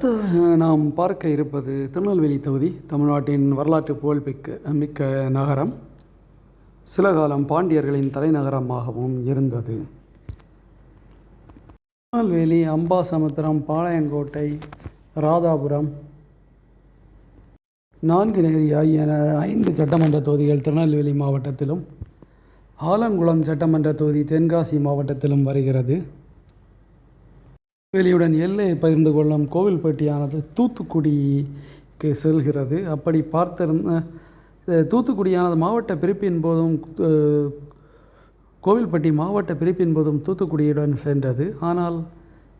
அடுத்து நாம் பார்க்க இருப்பது திருநெல்வேலி தொகுதி தமிழ்நாட்டின் வரலாற்று புகழ்மிக்க மிக்க நகரம். சில காலம் பாண்டியர்களின் தலைநகரமாகவும் இருந்தது. திருநெல்வேலி அம்பாசமுத்திரம் பாளையங்கோட்டை ராதாபுரம். நான்கு நான்குநேரி ஆகிய ஐந்து சட்டமன்ற தொகுதிகள் திருநெல்வேலி மாவட்டத்திலும் ஆலங்குளம் சட்டமன்ற தொகுதி தென்காசி மாவட்டத்திலும் வருகிறது. வெளியுடன் எல்லையை பகிர்ந்து கொள்ளும் கோவில்பட்டியானது தூத்துக்குடிக்கு செல்கிறது. அப்படி பார்த்திருந்த தூத்துக்குடியானது மாவட்ட பிரிப்பின் போதும் கோவில்பட்டி மாவட்ட பிரிப்பின் போதும் தூத்துக்குடியுடன் சென்றது. ஆனால்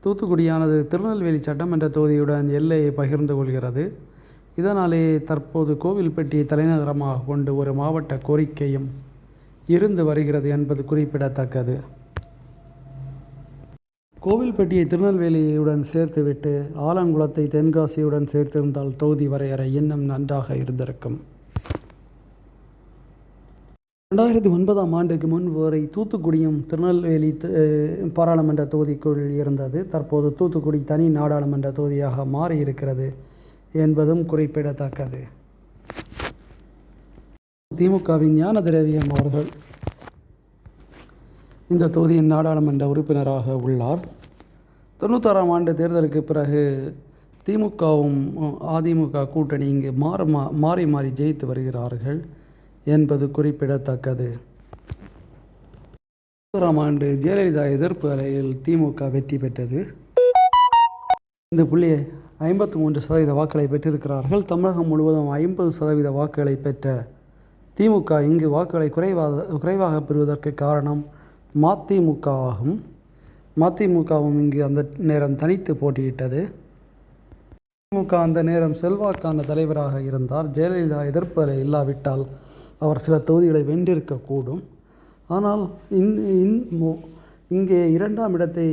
தூத்துக்குடியானது திருநெல்வேலி சட்டமன்ற தொகுதியுடன் எல்லையை பகிர்ந்து கொள்கிறது. இதனாலே தற்போது கோவில்பட்டியை தலைநகரமாக கொண்டு ஒரு மாவட்ட கோரிக்கையும் இருந்து வருகிறது என்பது குறிப்பிடத்தக்கது. கோவில்பட்டியை திருநெல்வேலியுடன் சேர்த்துவிட்டு ஆலங்குளத்தை தென்காசியுடன் சேர்த்திருந்தால் தொகுதி வரையறை இன்னும் நன்றாக இருந்திருக்கும். ரெண்டாயிரத்தி ஒன்பதாம் ஆண்டுக்கு முன் வரை தூத்துக்குடியும் திருநெல்வேலி அஹ் பாராளுமன்ற தொகுதிக்குள் இருந்தது. தற்போது தூத்துக்குடி தனி நாடாளுமன்ற தொகுதியாக மாறியிருக்கிறது என்பதும் குறிப்பிடத்தக்கது. திமுகவின் ஞான திரவியம் அவர்கள் இந்த தொகுதியின் நாடாளுமன்ற உறுப்பினராக உள்ளார். தொண்ணூத்தாறாம் ஆண்டு தேர்தலுக்கு பிறகு திமுகவும் அதிமுக கூட்டணி இங்கு மாற மா- மாறி மாறி ஜெயித்து வருகிறார்கள் என்பது குறிப்பிடத்தக்கது. தொண்ணூறாம் ஆண்டு ஜெயலலிதா எதிர்ப்பு அலையில் திமுக வெற்றி பெற்றது. இந்த புள்ளி ஐம்பத்தி மூன்று சதவீத வாக்களை பெற்றிருக்கிறார்கள். தமிழகம் முழுவதும் ஐம்பது சதவீத வாக்குகளை பெற்ற திமுக இங்கு வாக்குகளை குறைவாக குறைவாக பெறுவதற்கு காரணம் மதிமுக ஆகும் மதிமுகவும் இங்கு அந்த நேரம் தனித்து போட்டியிட்டது. திமுக அந்த நேரம் செல்வாக்கான தலைவராக இருந்தார். ஜெயலலிதா எதிர்ப்பு இல்லாவிட்டால் அவர் சில தொகுதிகளை வென்றிருக்கக்கூடும். ஆனால் இந் இந் இங்கே இரண்டாம் இடத்தை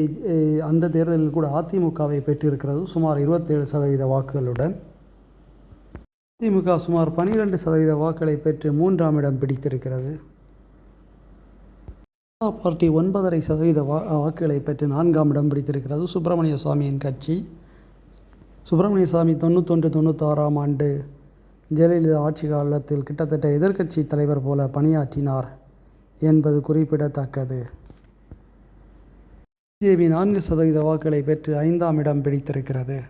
அந்த தேர்தலில் கூட அதிமுகவை பெற்றிருக்கிறது சுமார் இருபத்தேழு சதவீத வாக்குகளுடன். அதிமுக சுமார் பன்னிரெண்டு சதவீத வாக்குகளை பெற்று மூன்றாம் இடம் பிடித்திருக்கிறது. பார்ட்டி ஒன்பதரை சதவீத வா வாக்குகளை பெற்று நான்காம் இடம் பிடித்திருக்கிறது. சுப்பிரமணிய சுவாமியின் கட்சி. சுப்பிரமணிய சுவாமி தொண்ணூத்தொன்று தொண்ணூத்தாறாம் ஆண்டு ஜெயலலிதா ஆட்சி காலத்தில் கிட்டத்தட்ட எதிர்க்கட்சி தலைவர் போல பணியாற்றினார் என்பது குறிப்பிடத்தக்கது. பிஜேபி நான்கு சதவீத வாக்குகளை பெற்று ஐந்தாம் இடம் பிடித்திருக்கிறது.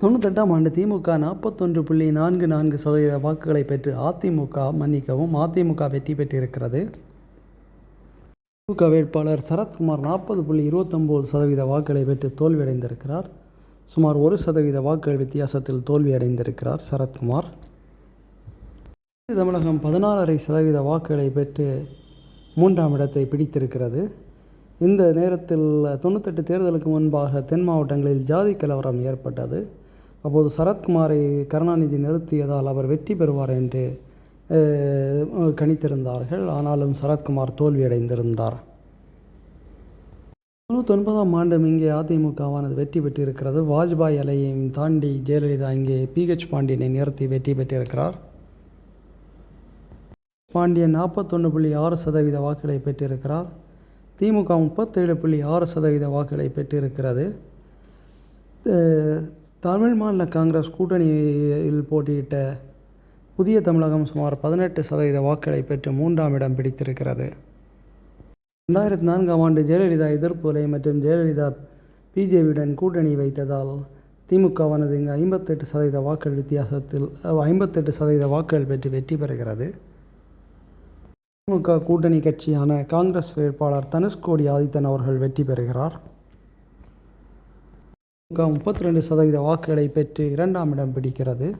தொண்ணூத்தெட்டாம் ஆண்டு திமுக நாற்பத்தொன்று புள்ளி நான்கு நான்கு சதவீத வாக்குகளை பெற்று அதிமுக மன்னிக்கவும் அதிமுக வெற்றி பெற்றிருக்கிறது. திமுக வேட்பாளர் சரத்குமார் நாற்பது புள்ளி இருபத்தொம்போது சதவீத வாக்குகளை பெற்று தோல்வியடைந்திருக்கிறார். சுமார் ஒரு சதவீத வாக்குகள் வித்தியாசத்தில் தோல்வியடைந்திருக்கிறார் சரத்குமார். தமிழகம் பதினாலரை சதவீத வாக்குகளை பெற்று மூன்றாம் இடத்தை பிடித்திருக்கிறது. இந்த நேரத்தில் தொண்ணூத்தெட்டு தேர்தலுக்கு முன்பாக தென் மாவட்டங்களில் ஜாதி கலவரம் ஏற்பட்டது. அப்போது சரத்குமாரை கருணாநிதி நிறுத்தியதால் அவர் வெற்றி பெறுவார் என்று கணித்திருந்தார்கள். ஆனாலும் சரத்குமார் தோல்வியடைந்திருந்தார். தொண்ணூத்தொன்பதாம் ஆண்டும் இங்கே அதிமுகவானது வெற்றி பெற்றிருக்கிறது. வாஜ்பாய் அலையையும் தாண்டி ஜெயலலிதா இங்கே பிஹெச் பாண்டியனை நிறுத்தி வெற்றி பெற்றிருக்கிறார். பாண்டியன் நாற்பத்தொன்று புள்ளி ஆறு சதவீத வாக்குகளை பெற்றிருக்கிறார். திமுக முப்பத்தேழு புள்ளி ஆறு சதவீத வாக்குகளை பெற்றிருக்கிறது. தமிழ் மாநில காங்கிரஸ் கூட்டணியில் போட்டியிட்ட புதிய தமிழகம் சுமார் பதினெட்டு சதவீத வாக்குகளை பெற்று மூன்றாம் இடம் பிடித்திருக்கிறது. ரெண்டாயிரத்தி நான்காம் ஆண்டு ஜெயலலிதா எதிர்ப்புகளை மற்றும் ஜெயலலிதா பிஜேபியுடன் கூட்டணி வைத்ததால் திமுகவானது இங்கு ஐம்பத்தெட்டு சதவீத வாக்குகள் வித்தியாசத்தில் ஐம்பத்தெட்டு சதவீத வாக்குகள் பெற்று வெற்றி பெறுகிறது. திமுக கூட்டணி கட்சியான காங்கிரஸ் வேட்பாளர் தனுஷ்கோடி ஆதித்தன் அவர்கள் வெற்றி பெறுகிறார். திமுக முப்பத்தி ரெண்டு சதவீத வாக்குகளை பெற்று இரண்டாம் இடம் பிடிக்கிறது.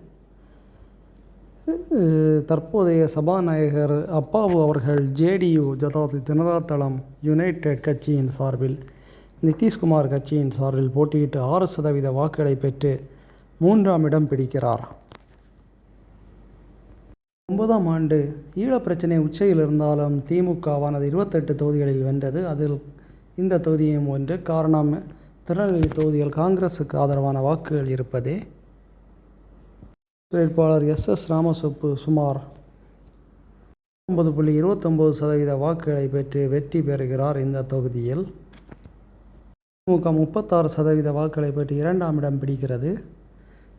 தற்போதைய சபாநாயகர் அப்பாவு அவர்கள் ஜேடியு அதாவது ஜனதா தளம் யுனைடெட் கட்சியின் சார்பில் நிதிஷ்குமார் கட்சியின் சார்பில் போட்டியிட்டு ஆறு சதவீத வாக்குகளை பெற்று மூன்றாம் இடம் பிடிக்கிறார். ஒன்பதாம் ஆண்டு ஈழப் பிரச்சனை உச்சையில் இருந்தாலும் திமுகவானது இருபத்தெட்டு தொகுதிகளில் வென்றது. அதில் இந்த தொகுதியும் ஒன்று. காரணம் திருநெல்வேலி தொகுதியில் காங்கிரஸுக்கு ஆதரவான வாக்குகள் இருப்பதே வேட்பாளர் எஸ் எஸ் ராமசுப்பு சுமார் ஒன்பது புள்ளி இருபத்தொம்போது சதவீத வாக்குகளை பெற்று வெற்றி பெறுகிறார் இந்த தொகுதியில். திமுக முப்பத்தாறு சதவீத வாக்குகளை பெற்று இரண்டாம் இடம் பிடிக்கிறது.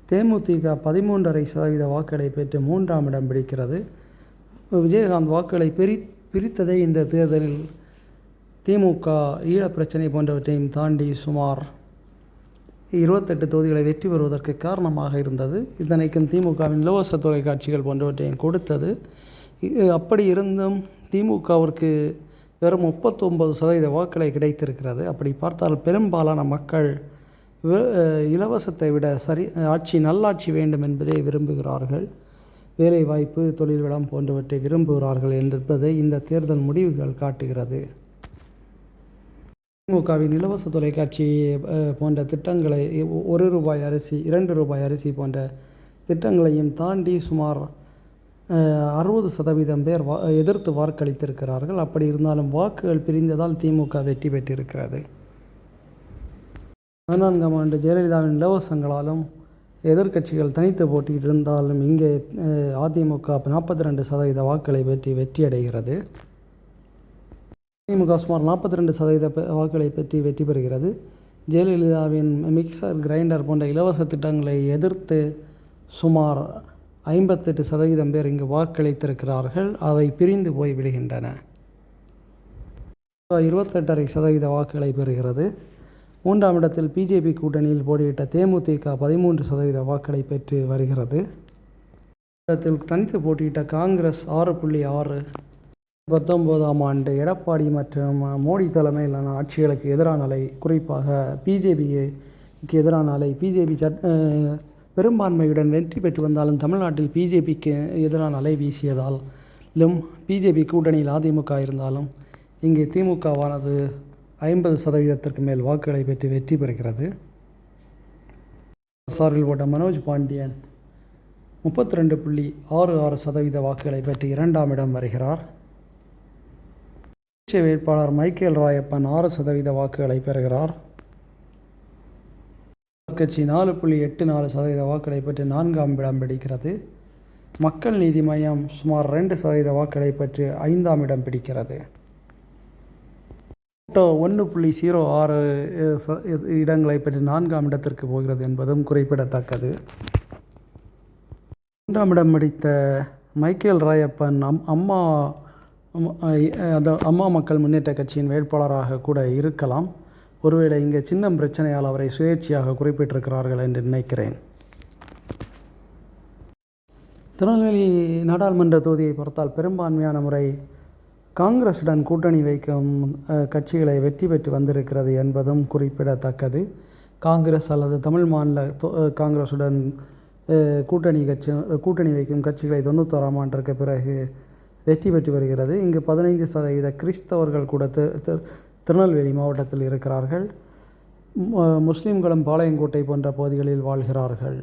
தேமுதிக பதிமூன்றரை சதவீத வாக்குகளை பெற்று மூன்றாம் இடம் பிடிக்கிறது. விஜயகாந்த் வாக்குகளை பிரி பிரித்ததே இந்த தேர்தலில் திமுக ஈழப் பிரச்சனை போன்றவற்றையும் தாண்டி சுமார் இருபத்தெட்டு தொகுதிகளை வெற்றி பெறுவதற்கு காரணமாக இருந்தது. இத்தனைக்கும் திமுகவின் இலவச தொலைக்காட்சிகள் போன்றவற்றையும் கொடுத்தது. அப்படி இருந்தும் திமுகவிற்கு வெறும் முப்பத்தொன்பது சதவீத வாக்குகளை கிடைத்திருக்கிறது. அப்படி பார்த்தால் பெரும்பாலான மக்கள் இலவசத்தை விட சரி ஆட்சி நல்லாட்சி வேண்டும் என்பதை விரும்புகிறார்கள். வேலைவாய்ப்பு தொழில் வளம் போன்றவற்றை விரும்புகிறார்கள் என்பதை இந்த தேர்தல் முடிவுகள் காட்டுகிறது. திமுகவின் இலவச தொலைக்காட்சி போன்ற திட்டங்களை ஒரு ரூபாய் அரிசி இரண்டு ரூபாய் அரிசி போன்ற திட்டங்களையும் தாண்டி சுமார் அறுபது சதவீதம் பேர் வா எதிர்த்து வாக்களித்திருக்கிறார்கள். அப்படி இருந்தாலும் வாக்குகள் பிரிந்ததால் திமுக வெற்றி பெற்றிருக்கிறது. பதினான்காம் ஆண்டு ஜெயலலிதாவின் இலவசங்களாலும் எதிர்க்கட்சிகள் தனித்து போட்டியிட்டிருந்தாலும் இங்கே அதிமுக நாற்பத்தி ரெண்டு சதவீத வாக்குகளை வெற்றி வெற்றியடைகிறது. திமுக சுமார் நாற்பத்தி ரெண்டு சதவீத வாக்குகளை பெற்று வெற்றி பெறுகிறது. ஜெயலலிதாவின் மிக்சர் கிரைண்டர் போன்ற இலவச திட்டங்களை எதிர்த்து சுமார் ஐம்பத்தெட்டு சதவீதம் பேர் இங்கு வாக்களித்திருக்கிறார்கள். அவை பிரிந்து போய் விடுகின்றன. இருபத்தெட்டரை சதவீத வாக்குகளை பெறுகிறது. மூன்றாம் இடத்தில் பிஜேபி கூட்டணியில் போட்டியிட்ட தேமுதிக பதிமூன்று சதவீத வாக்குகளை பெற்று வருகிறது. இடத்தில் தனித்து போட்டியிட்ட காங்கிரஸ் ஆறு புள்ளி ஆறு பத்தொன்பதாம் ஆண்டு எடப்பாடி மற்றும் மோடி தலைமையிலான ஆட்சிகளுக்கு எதிரான அலை குறிப்பாக பிஜேபிக்கு எதிரான அலை. பிஜேபி சட் பெரும்பான்மையுடன் வெற்றி பெற்று வந்தாலும் தமிழ்நாட்டில் பிஜேபிக்கு எதிரான அலை வீசியதாலும் பிஜேபி கூட்டணியில் அதிமுக இருந்தாலும் இங்கே திமுகவானது ஐம்பது சதவீதத்திற்கு மேல் வாக்குகளை பெற்று வெற்றி பெறுகிறது. சார்பில் போட்ட மனோஜ் பாண்டியன் முப்பத்தி ரெண்டு புள்ளி ஆறு ஆறு சதவீத வாக்குகளை பெற்று இரண்டாம் இடம் வருகிறார். சுயேட்சை வேட்பாளர் மைக்கேல் ராயப்பன் ஆறு சதவீத வாக்குகளை பெறுகிறார். கட்சி நாலு புள்ளி எட்டு நாலு சதவீத வாக்குகளை பெற்று நான்காம் இடம் பிடிக்கிறது. மக்கள் நீதி மையம் சுமார் ரெண்டு சதவீத வாக்குகளை பெற்று ஐந்தாம் இடம் பிடிக்கிறது. ஒன்று புள்ளி ஜீரோ ஆறு ச- இடங்களை பெற்று நான்காம் இடத்திற்கு போகிறது என்பதும் குறிப்பிடத்தக்கது. மூன்றாம் இடம் பிடித்த மைக்கேல் ராயப்பன் அம் அம்மா அந்த அம்மா மக்கள் முன்னேற்ற கட்சியின் வேட்பாளராக கூட இருக்கலாம். ஒருவேளை இங்கே சின்னம் பிரச்சனையால் அவரை சுயேட்சையாக குறிப்பிட்டிருக்கிறார்கள் என்று நினைக்கிறேன். திருநெல்வேலி நாடாளுமன்ற தொகுதியை பொறுத்தால் பெரும்பான்மையான முறை காங்கிரசுடன் கூட்டணி வைக்கும் கட்சிகளை வெற்றி பெற்று வந்திருக்கிறது என்பதும் குறிப்பிடத்தக்கது. காங்கிரஸ் அல்லது தமிழ் மாநில தொ- காங்கிரசுடன் கூட்டணி கட்சி கூட்டணி வைக்கும் கட்சிகளை தொண்ணூத்தோராம் ஆண்டிற்கு பிறகு வெற்றி பெற்று வருகிறது. இங்கு பதினைந்து சதவீத கிறிஸ்தவர்கள் கூட திருநெல்வேலி மாவட்டத்தில் இருக்கிறார்கள். முஸ்லீம்களும் பாளையங்கோட்டை போன்ற பகுதிகளில் வாழ்கிறார்கள்.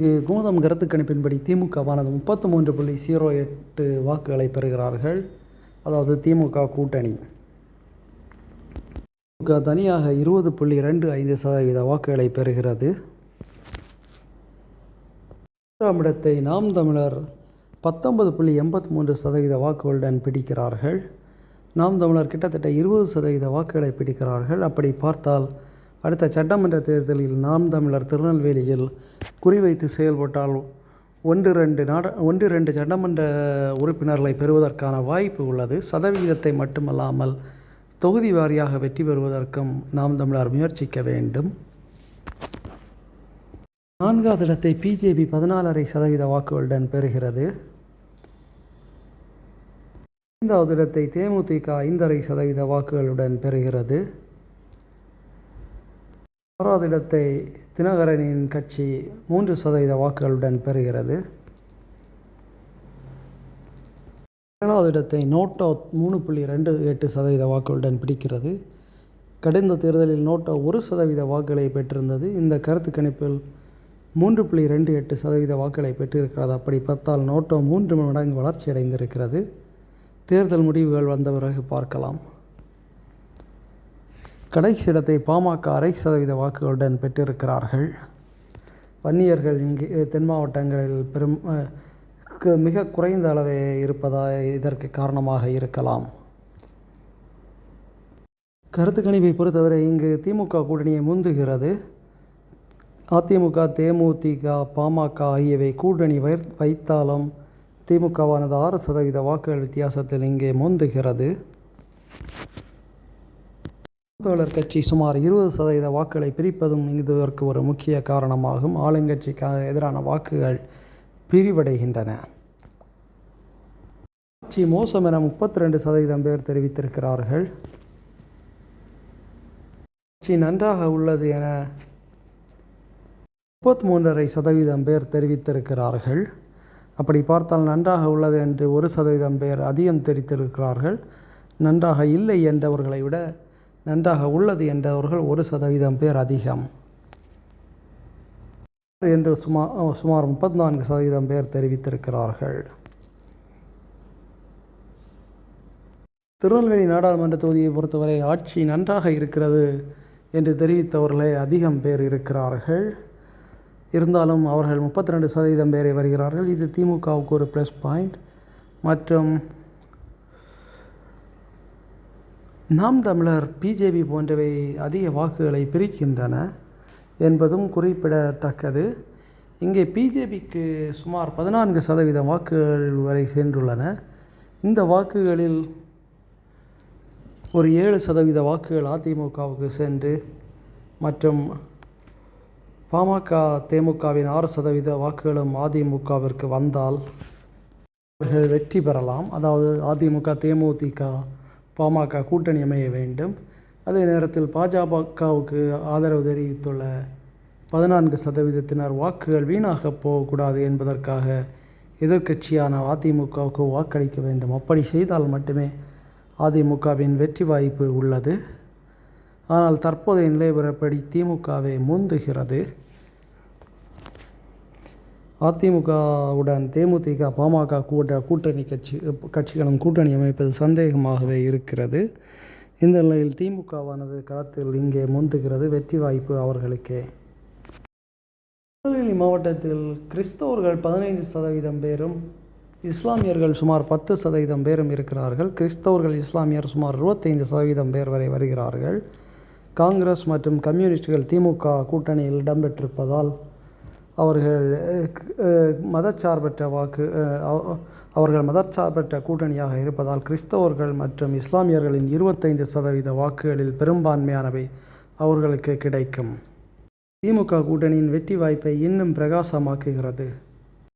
இங்கு குமுதம் கருத்து கணிப்பின்படி திமுகவானது முப்பத்து மூன்று புள்ளி ஜீரோ எட்டு வாக்குகளை பெறுகிறார்கள். அதாவது திமுக கூட்டணி. திமுக தனியாக இருபது புள்ளி ரெண்டு ஐந்து சதவீத வாக்குகளை பெறுகிறது. மூன்றாம் இடத்தை நாம் தமிழர் பத்தொன்பது புள்ளி எண்பத்தி மூன்று சதவீத வாக்குகளுடன் பிடிக்கிறார்கள். நாம் தமிழர் கிட்டத்தட்ட இருபது சதவீத வாக்குகளை பிடிக்கிறார்கள். அப்படி பார்த்தால் அடுத்த சட்டமன்ற தேர்தலில் நாம் தமிழர் திருநெல்வேலியில் குறிவைத்து செயல்பட்டால் ஒன்று ரெண்டு நாட ஒன்று ரெண்டு சட்டமன்ற உறுப்பினர்களை பெறுவதற்கான வாய்ப்பு உள்ளது. சதவிகிதத்தை மட்டுமல்லாமல் தொகுதி வாரியாக வெற்றி பெறுவதற்கும் நாம் தமிழர் முயற்சிக்க வேண்டும். நான்காவது இடத்தை பிஜேபி பதினாலரை சதவீத வாக்குகளுடன் பெறுகிறது. ஐந்தாவது இடத்தை தேமுதிக ஐந்தரை சதவீத வாக்குகளுடன் பெறுகிறது. ஆறாவது இடத்தை தினகரனின் கட்சி மூன்று சதவீத வாக்குகளுடன் பெறுகிறது. ஏழாவது இடத்தை நோட்டோ மூணு புள்ளி ரெண்டு எட்டு சதவீத வாக்குகளுடன் பிடிக்கிறது. கடந்த தேர்தலில் நோட்டோ ஒரு சதவீத வாக்குகளை பெற்றிருந்தது. இந்த கருத்து கணிப்பில் மூன்று புள்ளி ரெண்டு எட்டு சதவீத வாக்குகளை பெற்றிருக்கிறது. அப்படி பார்த்தால் நோட்டோ மூன்று மடங்கு வளர்ச்சி அடைந்திருக்கிறது தேர்தல் முடிவுகள் வந்த பிறகு பார்க்கலாம். கடைசி இடத்தை பாமக அரை சதவீத வாக்குகளுடன் பெற்றிருக்கிறார்கள். வன்னியர்கள் இங்கே தென் மாவட்டங்களில் பெரும் மிக குறைந்த அளவே இருப்பதா இதற்கு காரணமாக இருக்கலாம். கருத்து கணிப்பை பொறுத்தவரை இங்கு திமுக கூட்டணியை முந்துகிறது. அதிமுக தேமுதிக பாமக ஆகியவை கூட்டணி வை வைத்தாலும் திமுகவானது ஆறு சதவீத வாக்குகள் வித்தியாசத்தில் இங்கே முந்துகிறது. தோழர் கட்சி சுமார் இருபது சதவீத வாக்குகளை பிரிப்பதும் இதற்கு ஒரு முக்கிய காரணமாகும். ஆளுங்கட்சிக்கு எதிரான வாக்குகள் பிரிவடைகின்றன. ஆட்சி மோசம் என முப்பத்தி ரெண்டு சதவீதம் பேர் தெரிவித்திருக்கிறார்கள். ஆட்சி நன்றாக உள்ளது என முப்பத்தி மூன்றரை சதவீதம் பேர் தெரிவித்திருக்கிறார்கள். அப்படி பார்த்தால் நன்றாக உள்ளது என்று ஒரு சதவீதம் பேர் அதிகம் தெரிவித்திருக்கிறார்கள் நன்றாக இல்லை என்றவர்களை விட நன்றாக உள்ளது என்றவர்கள் ஒரு சதவீதம் பேர் அதிகம். என்று சுமார் சுமார் முப்பத்தி நான்கு சதவீதம் பேர் தெரிவித்திருக்கிறார்கள். திருநெல்வேலி நாடாளுமன்ற தொகுதியை பொறுத்தவரை ஆட்சி நன்றாக இருக்கிறது என்று தெரிவித்தவர்களே அதிகம் பேர் இருக்கிறார்கள். இருந்தாலும் அவர்கள் முப்பத்தி ரெண்டு சதவீதம் பேரை வருகிறார்கள். இது திமுகவுக்கு ஒரு ப்ளஸ் பாயிண்ட் மற்றும் நாம் தமிழர் பிஜேபி போன்றவை அதிக வாக்குகளை பிரிக்கின்றன என்பதும் குறிப்பிடத்தக்கது. இங்கே பிஜேபிக்கு சுமார் பதினான்கு சதவீத வாக்குகள் வரை சென்றுள்ளன. இந்த வாக்குகளில் ஒரு ஏழு சதவீத வாக்குகள் அதிமுகவுக்கு சென்று மற்றும் பாமக தேமுகவின் ஆறு சதவீத வாக்குகளும் அதிமுகவிற்கு வந்தால் அவர்கள் வெற்றி பெறலாம். அதாவது அதிமுக தேமுதிக பாமக கூட்டணி அமைய வேண்டும். அதே நேரத்தில் பாஜகவுக்கு ஆதரவு தெரிவித்துள்ள பதினான்கு சதவீதத்தினர் வாக்குகள் வீணாக போகக்கூடாது என்பதற்காக எதிர்க்கட்சியான அதிமுகவுக்கு வாக்களிக்க வேண்டும். அப்படி செய்தால் மட்டுமே அதிமுகவின் வெற்றி வாய்ப்பு உள்ளது. ஆனால் தற்போதைய நிலைவரப்படி திமுகவை முந்துகிறது. அதிமுகவுடன் தேமுதிக பாமக கூட கூட்டணி கட்சி கட்சிகளும் கூட்டணி அமைப்பது சந்தேகமாகவே இருக்கிறது. இந்த நிலையில் திமுகவானது களத்தில் இங்கே முந்துகிறது. வெற்றி வாய்ப்பு அவர்களுக்கே. திருநெல்வேலி மாவட்டத்தில் கிறிஸ்தவர்கள் பதினைந்து சதவீதம் பேரும் இஸ்லாமியர்கள் சுமார் பத்து சதவீதம் பேரும் இருக்கிறார்கள். கிறிஸ்தவர்கள் இஸ்லாமியர் சுமார் இருபத்தைந்து சதவீதம் பேர் வரை வருகிறார்கள். காங்கிரஸ் மற்றும் கம்யூனிஸ்டுகள் திமுக கூட்டணியில் இடம்பெற்றிருப்பதால் அவர்கள் மதச்சார்பற்ற வாக்கு அவர்கள் மதச்சார்பற்ற கூட்டணியாக இருப்பதால் கிறிஸ்தவர்கள் மற்றும் இஸ்லாமியர்களின் இருபத்தைந்து சதவீத வாக்குகளில் பெரும்பான்மையானவை அவர்களுக்கு கிடைக்கும். திமுக கூட்டணியின் வெற்றி வாய்ப்பை இன்னும் பிரகாசமாக்குகிறது.